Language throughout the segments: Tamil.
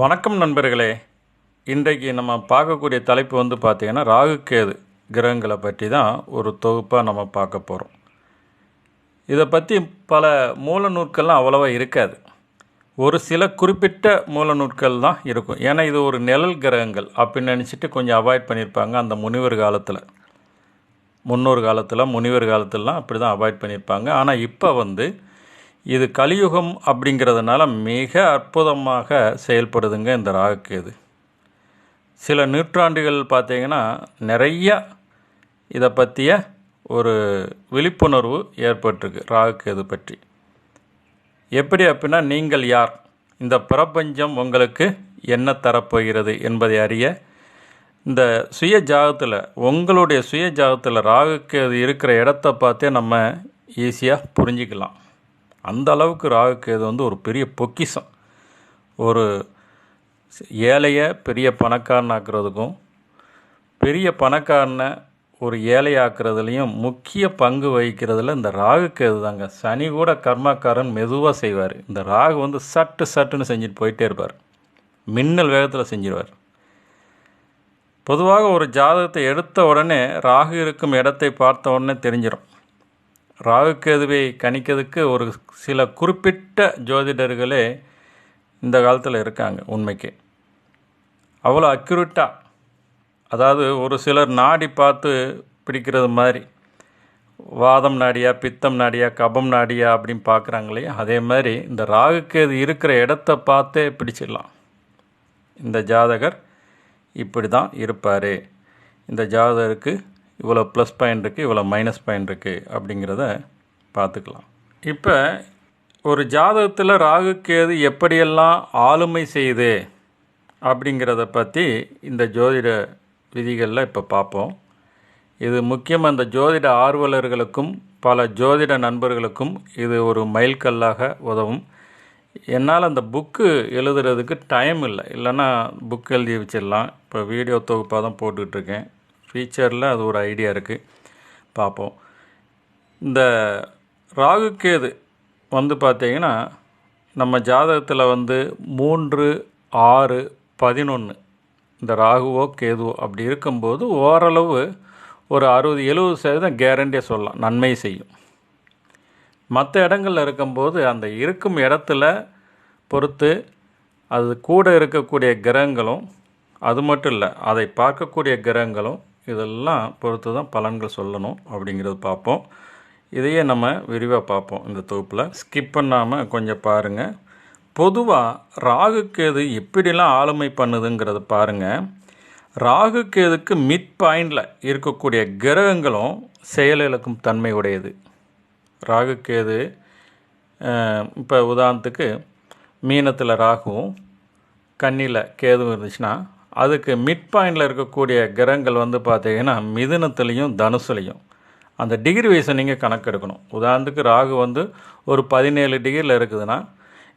வணக்கம் நண்பர்களே. இன்றைக்கு நம்ம பார்க்கக்கூடிய தலைப்பு வந்து பார்த்திங்கன்னா ராகுகேது கிரகங்களை பற்றி தான் ஒரு தொகுப்பாக நம்ம பார்க்க போகிறோம் இதை பற்றி பல மூல நூற்கள்லாம் அவ்வளோவா இருக்காது. ஒரு சில குறிப்பிட்ட மூல நூற்கள் தான் இருக்கும். ஏன்னா இது ஒரு நிழல் கிரகங்கள் அப்படின்னு நினச்சிட்டு கொஞ்சம் அவாய்ட் பண்ணியிருப்பாங்க அந்த முனிவர் காலத்தில். முன்னோர் காலத்தில் முனிவர் காலத்திலலாம் அப்படி தான் அவாய்ட் பண்ணியிருப்பாங்க. ஆனால் இப்போ வந்து இது கலியுகம் அப்படிங்கிறதுனால மிக அற்புதமாக செயல்படுதுங்க இந்த ராகுக்கேது சில நூற்றாண்டுகள் பார்த்தீங்கன்னா நிறைய இதை பற்றிய ஒரு விழிப்புணர்வு ஏற்பட்டிருக்கு ராகுக்கேது பற்றி. எப்படி அப்படின்னா நீங்கள் யார்? இந்த பிரபஞ்சம் உங்களுக்கு என்ன தரப்போகிறது என்பதை அறிய இந்த சுய ஜாகத்தில் உங்களுடைய சுய ஜாகத்தில் ராகுக்கு அது இருக்கிற இடத்த பார்த்தே நம்ம ஈஸியாக புரிஞ்சிக்கலாம். அந்த அளவுக்கு ராகுக்கு இது வந்து ஒரு பெரிய பொக்கிஷம். ஒரு ஏழையை பெரிய பணக்காரனாக்குறதுக்கும் பெரிய பணக்காரனை ஒரு ஏழையாக்குறதுலேயும் முக்கிய பங்கு வகிக்கிறதுல இந்த ராகுக்கு தாங்க சனி கூட கர்மாக்காரன் மெதுவாக செய்வார். இந்த ராகு வந்து சட்டு சட்டுன்னு செஞ்சுட்டு போயிட்டே இருப்பார். மின்னல் வேகத்தில் செஞ்சிருவார். பொதுவாக ஒரு ஜாதகத்தை எடுத்த உடனே ராகு இருக்கும் இடத்தை பார்த்த உடனே தெரிஞ்சிடும் ராகுக்கேதுவை கணிக்கிறதுக்கு ஒரு சில குறிப்பிட்ட ஜோதிடர்களே இந்த காலத்தில் இருக்காங்க உண்மைக்கு. அவ்வளோ அக்யூரேட்டாக அதாவது ஒரு சிலர் நாடி பார்த்து பிடிக்கிறது மாதிரி வாதம் நாடியா பித்தம் நாடியா கபம் நாடியா அப்படின்னு பார்க்குறாங்களே அதே மாதிரி இந்த ராகுக்கேது இருக்கிற இடத்த பார்த்தே பிடிச்சிடலாம். இந்த ஜாதகர் இப்படி தான் இருப்பார். இந்த ஜாதகருக்கு இவ்வளோ ப்ளஸ் பாயிண்ட் இருக்குது இவ்வளோ மைனஸ் பாயிண்ட் இருக்குது அப்படிங்கிறத பார்த்துக்கலாம். இப்போ ஒரு ஜாதகத்தில் ராகு கேது எப்படியெல்லாம் ஆளுமை செய்யுது அப்படிங்கிறத பற்றி இந்த ஜோதிட விதிகளில் இப்போ பார்ப்போம். இது முக்கியமாக இந்த ஜோதிட ஆர்வலர்களுக்கும் பல ஜோதிட நண்பர்களுக்கும் இது ஒரு மைல்கல்லாக உதவும். என்னால் அந்த புக்கு எழுதுறதுக்கு டைம் இல்லை. இல்லைன்னா புக் எழுதி வச்சிடலாம். இப்போ வீடியோ தொகுப்பாக தான் போட்டுக்கிட்டு இருக்கேன். ஃபியூச்சரில் அது ஒரு ஐடியா இருக்குது பார்ப்போம். இந்த ராகுக்கேது வந்து பார்த்திங்கன்னா நம்ம ஜாதகத்தில் வந்து மூன்று ஆறு பதினொன்று இந்த ராகுவோ கேதுவோ அப்படி இருக்கும்போது ஓரளவு ஒரு அறுபது எழுபது சதவீதம் கேரண்டியாக சொல்லலாம். நன்மை செய்யும். மற்ற இடங்களில் இருக்கும்போது அந்த இருக்கும் இடத்துல பொறுத்து அது கூட இருக்கக்கூடிய கிரகங்களும் அது மட்டும் இல்லை அதை பார்க்கக்கூடிய கிரகங்களும் இதெல்லாம் பொறுத்து தான் பலன்கள் சொல்லணும் அப்படிங்கிறது பார்ப்போம். இதையே நம்ம விரிவாக பார்ப்போம் இந்த தொகுப்பில். ஸ்கிப் பண்ணாமல் கொஞ்சம் பாருங்கள் பொதுவாக ராகுக்கேது எப்படிலாம் ஆளுமை பண்ணுதுங்கிறத பாருங்கள் ராகுக்கேதுக்கு மிட் பாயிண்டில் இருக்கக்கூடிய கிரகங்களும் செயலிழக்கும் தன்மை உடையது. ராகுக்கேது இப்போ உதாரணத்துக்கு மீனத்தில் ராகுவும் கண்ணியில் கேதுவும் இருந்துச்சுன்னா அதுக்கு மிட் பாயிண்டில் இருக்கக்கூடிய கிரகங்கள் வந்து பார்த்திங்கன்னா மிதுனத்துலேயும் தனுசுலையும். அந்த டிகிரி வைஸை நீங்கள் கணக்கெடுக்கணும் உதாரணத்துக்கு ராகு வந்து ஒரு பதினேழு டிகிரியில் இருக்குதுன்னா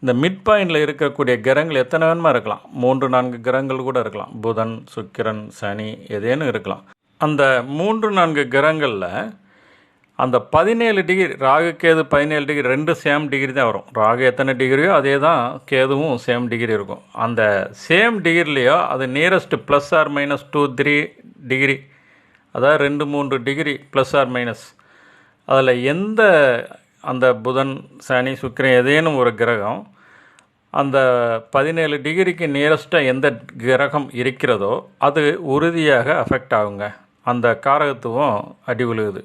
இந்த மிட் பாயிண்டில் இருக்கக்கூடிய கிரகங்கள் எத்தனை வேணுமா இருக்கலாம்? மூன்று நான்கு கிரகங்கள் கூட இருக்கலாம். புதன் சுக்கிரன் சனி எதேன்னு இருக்கலாம். அந்த மூன்று நான்கு கிரகங்களில் அந்த பதினேழு டிகிரி ராகு கேது பதினேழு டிகிரி ரெண்டு சேம் டிகிரி தான் வரும். ராகு எத்தனை டிகிரியோ அதே தான் கேதுவும் சேம் டிகிரி இருக்கும். அந்த சேம் டிகிரிலேயோ அது nearest plus or minus two three degree அதாவது ரெண்டு மூன்று டிகிரி ப்ளஸ் ஆர் மைனஸ் அதில் எந்த அந்த புதன் சனி சுக்கிரன் ஏதேனும் ஒரு கிரகம் அந்த பதினேழு டிகிரிக்கு நியரஸ்ட்டாக எந்த கிரகம் இருக்கிறதோ அது உறுதியாக அஃபெக்ட் ஆகுங்க. அந்த காரகத்துவம் அடி விழுகுது.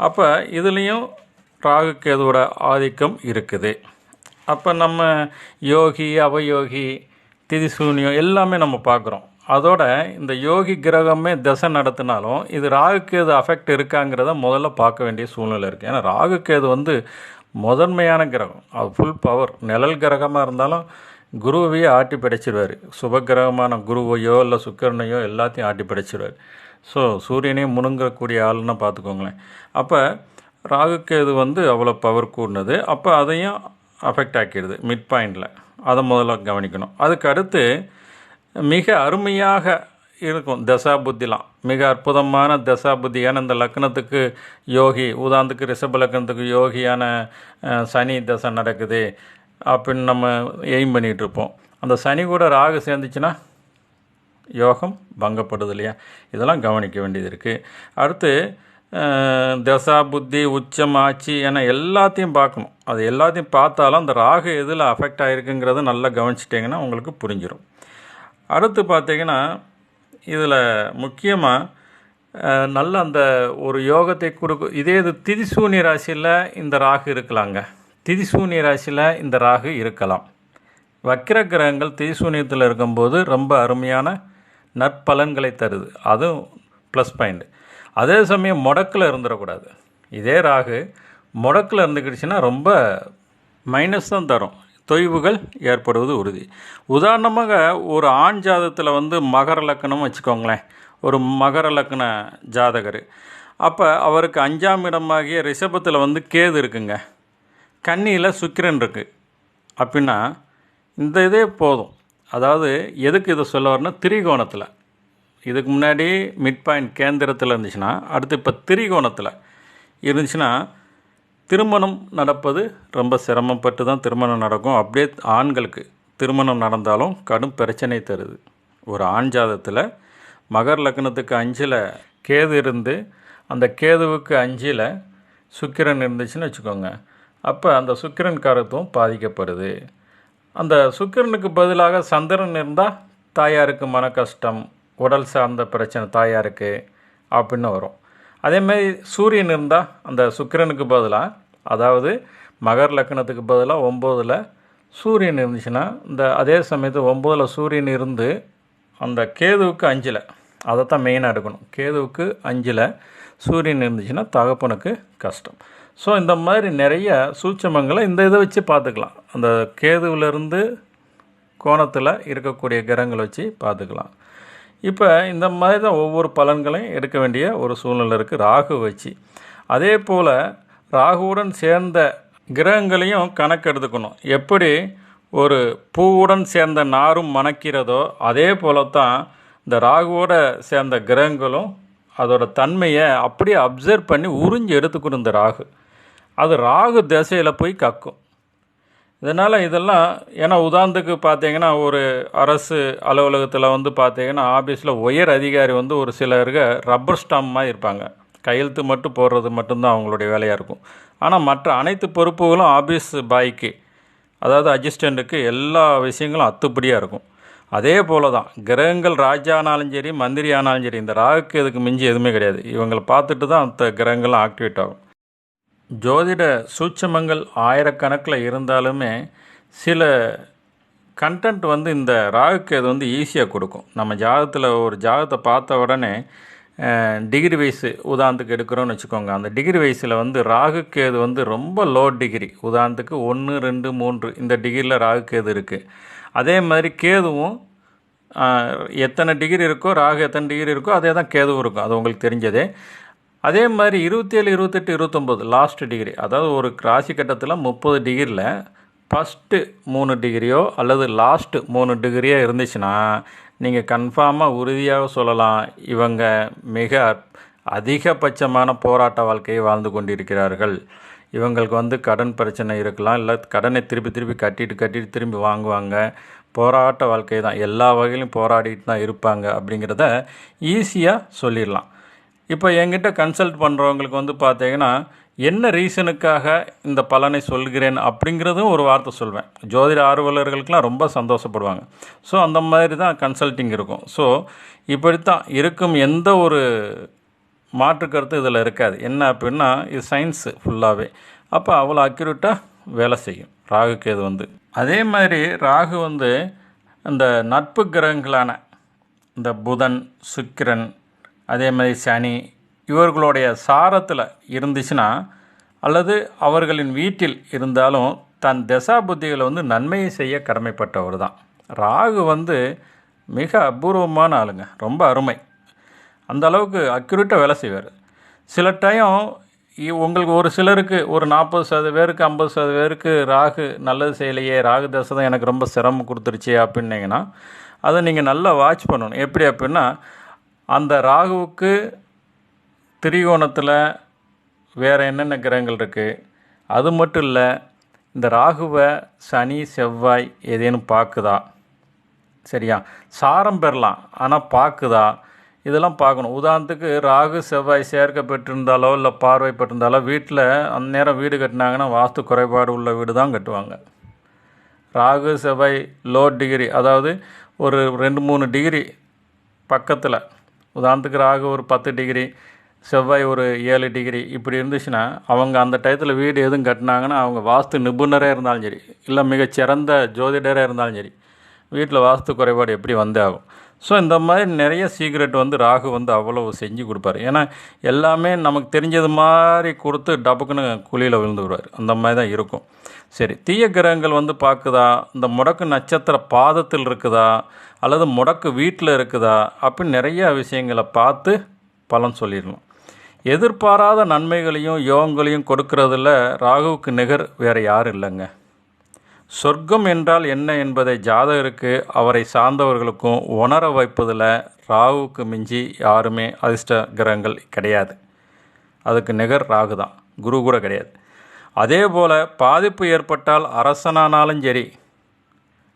அப்போ இதுலேயும் ராகு கேதுவோட ஆதிக்கம் இருக்குது. அப்போ நம்ம யோகி அவயோகி திதிசூன்யம் எல்லாமே நம்ம பார்க்குறோம். அதோட இந்த யோகி கிரகமே தசை நடத்தினாலும் இது ராகுக்கேது அஃபெக்ட் இருக்காங்கிறத முதல்ல பார்க்க வேண்டிய சூழ்நிலை இருக்குது ஏன்னா ராகுக்கேது வந்து முதன்மையான கிரகம். அது ஃபுல் பவர் நிழல் கிரகமாக இருந்தாலும் குருவையே ஆட்டி படைச்சிடுவார் சுப கிரகமான குருவையோ இல்லை சுக்கரனையோ எல்லாத்தையும் ஆட்டி படைச்சிடுவார் ஸோ சூரியனே முணுங்கக்கூடிய ஆளுன்னு பார்த்துக்கோங்களேன். அப்போ ராகுக்கேது வந்து அவ்வளோ பவர் கூடினது அப்போ அதையும் அஃபெக்ட் ஆக்கிடுது மிட் பாயிண்டில் அதை முதல்ல கவனிக்கணும். அதுக்கு அடுத்து மிக அருமையாக இருக்கும் தசா புத்திலாம் மிக அற்புதமான தசா புத்தியான இந்த லக்னத்துக்கு யோகி உதாந்தத்துக்கு ரிஷப லக்னத்துக்கு யோகியான சனி தசை நடக்குது. அப்படின்னு நம்ம எய்ம் பண்ணிகிட்ருப்போம் அந்த சனி கூட ராகு சேர்ந்துச்சுன்னா யோகம் பங்கப்படுது இல்லையா இதெல்லாம் கவனிக்க வேண்டியது இருக்குது அடுத்து தசா புத்தி உச்சம் ஆட்சி என எல்லாத்தையும் பார்க்கணும். அது எல்லாத்தையும் பார்த்தாலும் அந்த ராகு எதில் அஃபெக்ட் ஆகிருக்குங்கிறத நல்லா கவனிச்சிட்டிங்கன்னா உங்களுக்கு புரிஞ்சிடும் அடுத்து பார்த்தீங்கன்னா இதில் முக்கியமாக நல்ல அந்த ஒரு யோகத்தை கொடுக்கும் இதே இது திதிசூனி ராசியில் இந்த ராகு இருக்கலாங்க. திதிசூனி ராசியில் இந்த ராகு இருக்கலாம். வக்கிர கிரகங்கள் திதிசூனியத்தில் இருக்கும்போது ரொம்ப அருமையான நற்பலன்களை தருது. அதுவும் ப்ளஸ் பாயிண்ட் அதே சமயம் முடக்கில் இருந்துடக்கூடாது. இதே ராகு முடக்கில் இருந்துக்கிடுச்சுன்னா ரொம்ப மைனஸ் தான் தரும். தொய்வுகள் ஏற்படுவது உறுதி. உதாரணமாக ஒரு ஆண் ஜாதத்தில் வந்து மகர லக்கணம் வச்சுக்கோங்களேன். ஒரு மகர லக்கண ஜாதகர். அப்போ அவருக்கு அஞ்சாம் இடமாகிய ரிஷபத்தில் வந்து கேது இருக்குங்க. கன்னியில் சுக்கிரன் இருக்குது அப்படின்னா இந்த இதே போதும். அதாவது எதுக்கு இதை சொல்ல வரேன்னா திரிகோணத்தில். இதுக்கு முன்னாடி மிட் பாயிண்ட் கேந்திரத்தில் இருந்துச்சுன்னா அடுத்து இப்போ திரிகோணத்தில் இருந்துச்சுன்னா திருமணம் நடப்பது ரொம்ப சிரமப்பட்டு தான் திருமணம் நடக்கும். அப்படியே ஆண்களுக்கு திருமணம் நடந்தாலும் கடும் பிரச்சனை தருது. ஒரு ஆண் ஜாதத்தில் மகர் லக்னத்துக்கு அஞ்சில் கேது இருந்து அந்த கேதுவுக்கு அஞ்சில் சுக்கிரன் இருந்துச்சுன்னு வச்சுக்கோங்க. அப்போ அந்த சுக்கிரன் காரத்துவம் பாதிக்கப்படுது. அந்த சுக்கிரனுக்கு பதிலாக சந்திரன் இருந்தால் தாயாருக்கு மன கஷ்டம் உடல் சார்ந்த பிரச்சனை தாயாருக்கு அப்படின்னு வரும். அதேமாதிரி சூரியன் இருந்தால் அந்த சுக்கிரனுக்கு பதிலாக அதாவது மகர் லக்னத்துக்கு பதிலாக ஒம்போதில் சூரியன் இருந்துச்சுன்னா இந்த அதே சமயத்தில் ஒம்போதில் சூரியன் இருந்து அந்த கேதுவுக்கு அஞ்சில் அதை தான் மெயினாக எடுக்கணும். கேதுவுக்கு அஞ்சில் சூரியன் இருந்துச்சுன்னா தகப்பனுக்கு கஷ்டம். ஸோ இந்த மாதிரி நிறைய சூட்சமங்களை இந்த இதை வச்சு பார்த்துக்கலாம். அந்த கேதுவிலிருந்து கோணத்தில் இருக்கக்கூடிய கிரகங்களை வச்சு பார்த்துக்கலாம். இப்போ இந்த மாதிரி தான் ஒவ்வொரு பலன்களையும் எடுக்க வேண்டிய ஒரு சூழ்நிலை இருக்குது ராகு வச்சு. அதே போல் ராகுவுடன் சேர்ந்த கிரகங்களையும் கணக்கு எடுத்துக்கணும் எப்படி ஒரு பூவுடன் சேர்ந்த நாரும் மணக்கிறதோ அதே போல தான் இந்த ராகுவோட சேர்ந்த கிரகங்களும் அதோட தன்மையை அப்படியே அப்சர்வ் பண்ணி உறிஞ்சி எடுத்துக்கணும் இந்த ராகு. அது ராகு திசையில் போய் கக்கும். இதனால் இதெல்லாம் ஏன்னா உதாரணத்துக்கு பார்த்தீங்கன்னா ஒரு அரசு அலுவலகத்தில் வந்து பார்த்தீங்கன்னா ஆஃபீஸில் உயர் அதிகாரி வந்து ஒரு சிலருக்கு ரப்பர் ஸ்டாம்மாக மாதிரி இருப்பாங்க. கையெழுத்து மட்டும் போடுறது மட்டும்தான் அவங்களுடைய வேலையாக இருக்கும். ஆனால் மற்ற அனைத்து பொறுப்புகளும் ஆஃபீஸ் பாய்க்கு அதாவது அசிஸ்டண்ட்டுக்கு எல்லா விஷயங்களும் அத்துப்படியாக இருக்கும். அதே போல தான் கிரகங்கள் ராஜா ஆனாலும் சரி மந்திரி ஆனாலும் சரி இந்த ராகுக்கு இதுக்கு மிஞ்சி எதுவுமே கிடையாது. இவங்களை பார்த்துட்டு தான் அந்த கிரகங்கள்லாம் ஆக்டிவேட் ஆகும். ஜோதிட சூட்சமங்கள் ஆயிரக்கணக்கில் இருந்தாலுமே சில கண்டென்ட் வந்து இந்த ராகுக்கு அது வந்து ஈஸியாக கொடுக்கும். நம்ம ஜாதகத்தில் ஒரு ஜாதகத்தை பார்த்த உடனே டிகிரி வைஸு உதாரணத்துக்கு எடுக்கிறோன்னு வச்சுக்கோங்க. அந்த டிகிரி வைஸில் வந்து ராகுக்கு அது வந்து ரொம்ப லோ டிகிரி உதாரணத்துக்கு ஒன்று ரெண்டு மூன்று இந்த டிகிரியில் ராகுக்கு எது இருக்குது அதே மாதிரி கேதுவும் எத்தனை டிகிரி இருக்கோ ராகு எத்தனை டிகிரி இருக்கோ அதே தான் கேதுவும் இருக்கும். அது உங்களுக்கு தெரிஞ்சதே. அதே மாதிரி இருபத்தேழு இருபத்தெட்டு இருபத்தொம்போது லாஸ்ட் டிகிரி அதாவது ஒரு ராசி கட்டத்தில் முப்பது டிகிரியில் ஃபஸ்ட்டு மூணு டிகிரியோ அல்லது லாஸ்ட்டு மூணு டிகிரியோ இருந்துச்சுன்னா நீங்கள் கன்ஃபார்மாக உறுதியாக சொல்லலாம். இவங்க மிக அதிகபட்சமான போராட்ட வாழ்க்கையை வாழ்ந்து கொண்டிருக்கிறார்கள். இவங்களுக்கு வந்து கடன் பிரச்சனை இருக்கலாம் இல்லை கடனை திருப்பி திருப்பி கட்டிட்டு கட்டிட்டு திரும்பி வாங்குவாங்க. போராட்ட வாழ்க்கை தான். எல்லா வகையிலும் போராடிட்டு தான் இருப்பாங்க அப்படிங்கிறத ஈஸியாக சொல்லிடலாம். இப்போ என்கிட்ட கன்சல்ட் பண்ணுறவங்களுக்கு வந்து பார்த்தீங்கன்னா என்ன ரீசனுக்காக இந்த பலனை சொல்கிறேன் அப்படிங்கிறதும் ஒரு வார்த்தை சொல்வேன். ஜோதிட ஆர்வலர்களுக்கெலாம் ரொம்ப சந்தோஷப்படுவாங்க. ஸோ அந்த மாதிரி தான் கன்சல்ட்டிங் இருக்கும். ஸோ இப்படித்தான் இருக்கும் எந்த ஒரு மாற்று கருத்து இதில் இருக்காது. என்ன அப்படின்னா இது சயின்ஸு ஃபுல்லாகவே அப்போ அவ்வளோ அக்யூரேட்டாக வேலை செய்யும். ராகுக்கு இது வந்து. அதே மாதிரி ராகு வந்து இந்த நட்பு கிரகங்களான இந்த புதன் சுக்கிரன் அதே மாதிரி சனி இவர்களுடைய சாரத்தில் இருந்துச்சுன்னா அல்லது அவர்களின் வீட்டில் இருந்தாலும் தன் தசா புத்திகளை வந்து நன்மையை செய்ய கடமைப்பட்டவர் தான் ராகு வந்து மிக அபூர்வமான ஆளுங்க. ரொம்ப அருமை. அந்த அளவுக்கு அக்யூரேட்டாக வேலை செய்வார். சில டைம் இ- உங்களுக்கு ஒரு சிலருக்கு ஒரு நாற்பது சதவீத பேருக்கு ஐம்பது சதவீத பேருக்கு ராகு நல்லது செய்யலையே ராகு தசை தான் எனக்கு ரொம்ப சிரமம் கொடுத்துருச்சு அப்படின்னீங்கன்னா அதை நீங்கள் நல்லா வாட்ச் பண்ணணும். எப்படி அப்படின்னா அந்த ராகுவுக்கு திரிகோணத்தில் வேறு என்னென்ன கிரகங்கள் இருக்குது அது மட்டும் இல்லை இந்த ராகுவை சனி செவ்வாய் ஏதேனும் பார்க்குதா? சரியா? சாரம் பெறலாம் ஆனால் பார்க்குதா? இதெல்லாம் பார்க்கணும். உதாரணத்துக்கு ராகு செவ்வாய் சேர்க்கப்பட்டிருந்தாலோ இல்லை பார்வைப்பட்டிருந்தாலோ வீட்டில் அந்த நேரம் வீடு கட்டினாங்கன்னா வாஸ்து குறைபாடு உள்ள வீடு தான் கட்டுவாங்க. ராகு செவ்வாய் லோ டிகிரி அதாவது ஒரு ரெண்டு மூணு டிகிரி பக்கத்தில். உதாரணத்துக்கு ராகு ஒரு பத்து டிகிரி செவ்வாய் ஒரு ஏழு டிகிரி இப்படி இருந்துச்சுன்னா அவங்க அந்த டயத்தில் வீடு எதுவும் கட்டினாங்கன்னா அவங்க வாஸ்து நிபுணரே இருந்தாலும் சரி இல்லை மிகச்சிறந்த ஜோதிடரே இருந்தாலும் சரி வீட்டில் வாஸ்து குறைபாடு எப்படி வந்தே ஆகும். ஸோ இந்த மாதிரி நிறைய சீக்ரெட் வந்து ராகு வந்து அவ்வளோ செஞ்சு கொடுப்பாரு. ஏன்னா எல்லாமே நமக்கு தெரிஞ்சது மாதிரி கொடுத்து டபுக்குன்னு குழியில் விழுந்து விடுவார். அந்த மாதிரி தான் இருக்கும். சரி தீய கிரகங்கள் வந்து பார்க்குதா? இந்த முடக்கு நட்சத்திர பாதத்தில் இருக்குதா? அல்லது முடக்கு வீட்டில் இருக்குதா? அப்படின்னு நிறைய விஷயங்களை பார்த்து பலன் சொல்லிடணும் எதிர்பாராத நன்மைகளையும் யோகங்களையும் கொடுக்கறதுல ராகுவுக்கு நிகர் வேறு யாரும் இல்லைங்க. சொர்க்கம் என்றால் என்ன என்பதை ஜாதகருக்கு அவரை சார்ந்தவர்களுக்கும் உணர வைப்பதில் ராகுவுக்கு மிஞ்சி யாருமே அதிர்ஷ்ட கிரகங்கள் கிடையாது. அதுக்கு நிகர் ராகு தான். குரு கூட கிடையாது. அதே போல் பாதிப்பு ஏற்பட்டால் அரசனானாலும் சரி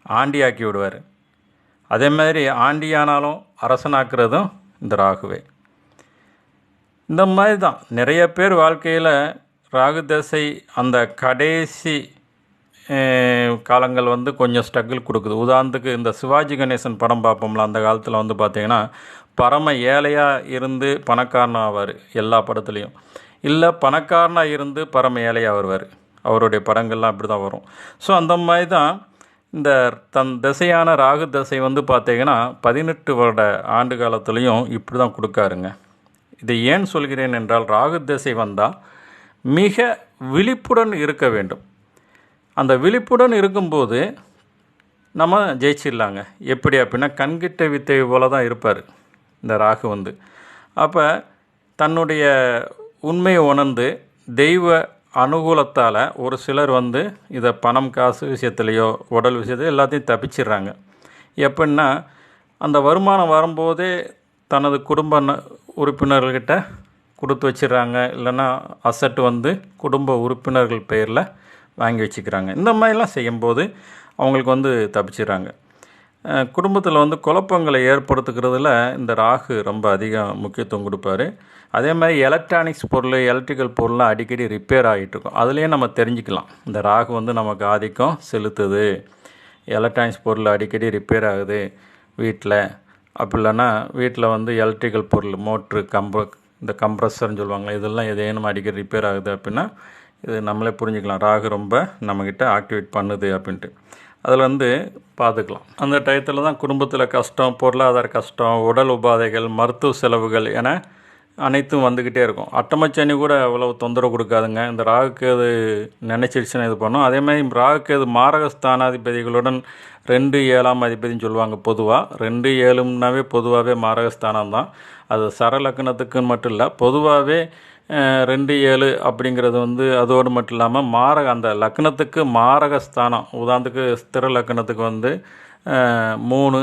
ஆண்டியாக்கி விடுவார். அதே மாதிரி ஆண்டியானாலும் அரசனாக்குறதும் இந்த ராகுவே. இந்த மாதிரி தான். நிறைய பேர் வாழ்க்கையில் ராகு தசை அந்த கடைசி காலங்கள் வந்து கொஞ்சம் ஸ்ட்ரகிள் கொடுக்குது. உதாரணத்துக்கு இந்த சிவாஜி கணேசன் படம் பார்ப்போம்ல அந்த காலத்தில் வந்து பார்த்திங்கன்னா பரம ஏழையாக இருந்து பணக்காரனாக ஆவார் எல்லா படத்துலேயும். இல்லை பணக்காரனாக இருந்து பரம ஏழையாக வருவார். அவருடைய படங்கள்லாம் அப்படி தான் வரும். ஸோ அந்த மாதிரி தான் இந்த தன் திசையான ராகு தசை வந்து பார்த்திங்கன்னா பதினெட்டு வருட ஆண்டு காலத்துலேயும் இப்படி தான் கொடுக்காருங்க. இதை ஏன் சொல்கிறேன் என்றால் ராகு திசை வந்தால் மிக விழிப்புடன் இருக்க வேண்டும். அந்த விழிப்புடன் இருக்கும்போது நம்ம ஜெயிச்சிடலாங்க. எப்படி அப்படின்னா கண்கிட்ட வித்தை போல தான் இருப்பார் இந்த ராகு வந்து. அப்போ தன்னுடைய உண்மையை உணர்ந்து தெய்வ அனுகூலத்தால் ஒரு சிலர் வந்து இதை பணம் காசு விஷயத்துலையோ உடல் விஷயத்தையோ எல்லாத்தையும் தப்பிச்சிடுறாங்க. எப்படின்னா அந்த வருமானம் வரும்போதே தனது குடும்ப உறுப்பினர்கள்கிட்ட கொடுத்து வச்சிடுறாங்க. இல்லைன்னா அசட்டு வந்து குடும்ப உறுப்பினர்கள் பெயரில் வாங்கி வச்சுக்கிறாங்க. இந்த மாதிரிலாம் செய்யும்போது அவங்களுக்கு வந்து தப்பிச்சிடுறாங்க. குடும்பத்தில் வந்து குழப்பங்களை ஏற்படுத்துக்கிறதுல இந்த ராகு ரொம்ப அதிகம் முக்கியத்துவம் கொடுப்பாரு. அதே மாதிரி எலக்ட்ரானிக்ஸ் பொருள் எலக்ட்ரிக்கல் பொருள்லாம் அடிக்கடி ரிப்பேர் ஆகிட்டு இருக்கும். அதுலேயே நம்ம தெரிஞ்சுக்கலாம். இந்த ராகு வந்து நமக்கு ஆதிக்கம் செலுத்துது. எலக்ட்ரானிக்ஸ் பொருள் அடிக்கடி ரிப்பேர் ஆகுது வீட்டில் அப்படி இல்லைன்னா வீட்டில் வந்து எலக்ட்ரிக்கல் பொருள் மோட்ரு கம்ப இந்த கம்ப்ரஸர்னு சொல்லுவாங்க இதெல்லாம் எதேனும் அடிக்கடி ரிப்பேர் ஆகுது அப்படின்னா இது நம்மளே புரிஞ்சுக்கலாம். ராகு ரொம்ப நம்மக்கிட்ட ஆக்டிவேட் பண்ணுது அப்படின்ட்டு. அதில் வந்து பார்த்துக்கலாம் அந்த டயத்தில் தான் குடும்பத்தில் கஷ்டம் பொருளாதார கஷ்டம் உடல் உபாதைகள் மருத்துவ செலவுகள் என அனைத்தும் வந்துக்கிட்டே இருக்கும். அட்டமச்சனி கூட அவ்வளோ தொந்தரவு கொடுக்காதுங்க. இந்த ராகுக்கேது நினச்சிடுச்சுன்னு இது பண்ணும். அதே மாதிரி ராகுக்கேது மாரக ஸ்தானாதிபதிகளுடன் ரெண்டு ஏழாம் அதிபதினு சொல்லுவாங்க பொதுவாக ரெண்டு ஏழும்னாவே பொதுவாகவே மாரகஸ்தானம் தான். அது சரலக்கணத்துக்குன்னு மட்டும் இல்லை பொதுவாகவே ரெண்டு ஏழு அப்படிங்கிறது வந்து அதோடு மட்டும் இல்லாமல் மாரக அந்த லக்னத்துக்கு மாரகஸ்தானம் உதாரணத்துக்கு ஸ்திர லக்னத்துக்கு வந்து மூணு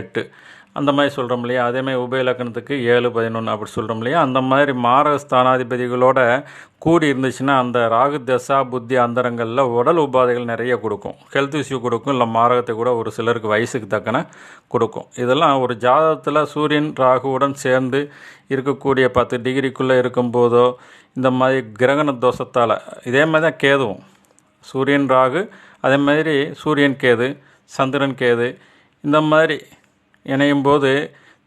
எட்டு. அந்த மாதிரி சொல்கிறோம் இல்லையா? அதேமாதிரி உபயலக்கணத்துக்கு ஏழு பதினொன்று அப்படி சொல்கிறோம் இல்லையா? அந்த மாதிரி மாரக ஸ்தானாதிபதிகளோட கூடி இருந்துச்சுன்னா அந்த ராகு தசா புத்தி அந்தரங்களில் உடல் உபாதைகள் நிறைய கொடுக்கும். ஹெல்த் இஷ்யூ கொடுக்கும். இல்லை மாரகத்தை கூட ஒரு சிலருக்கு வயசுக்கு தக்கன கொடுக்கும். இதெல்லாம் ஒரு ஜாதகத்தில் சூரியன் ராகுவுடன் சேர்ந்து இருக்கக்கூடிய பத்து டிகிரிக்குள்ளே இருக்கும்போதோ இந்த மாதிரி கிரகண தோஷத்தால் இதே மாதிரி தான் கேதுவும். சூரியன் ராகு அதே மாதிரி சூரியன் கேது சந்திரன் கேது இந்த மாதிரி இணையும் போது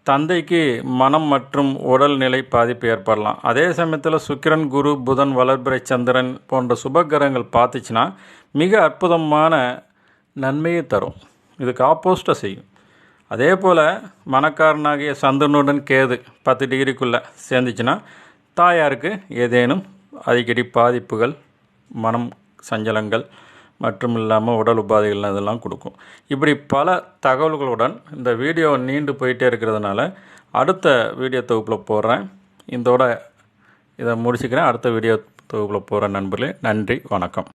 தந்தைக்கு மனம் மற்றும் உடல்நிலை பாதிப்பு ஏற்படலாம். அதே சமயத்தில் சுக்கிரன் குரு புதன் வளர்பிறை சந்திரன் போன்ற சுபகிரகங்கள் பார்த்துச்சுன்னா மிக அற்புதமான நன்மையை தரும். இதுக்கு ஆப்போசிட்டாக செய்யும். அதே போல் மணக்காரனாகிய சந்திரனுடன் கேது பத்து டிகிரிக்குள்ளே சேர்ந்துச்சுன்னா தாயாருக்கு ஏதேனும் அடிக்கடி பாதிப்புகள் மனம் சஞ்சலங்கள் மற்றும் இல்லாமல் உடல் உபாதைகள் இதெல்லாம் கொடுக்கும். இப்படி பல தகவல்களுடன் இந்த வீடியோ நீண்டு போயிட்டே இருக்கிறதுனால அடுத்த வீடியோ தொகுப்பில் போடுறேன். இதோட இதை முடிச்சுக்கிறேன். அடுத்த வீடியோ தொகுப்பில் போகிற நண்பர்களே. நன்றி. வணக்கம்.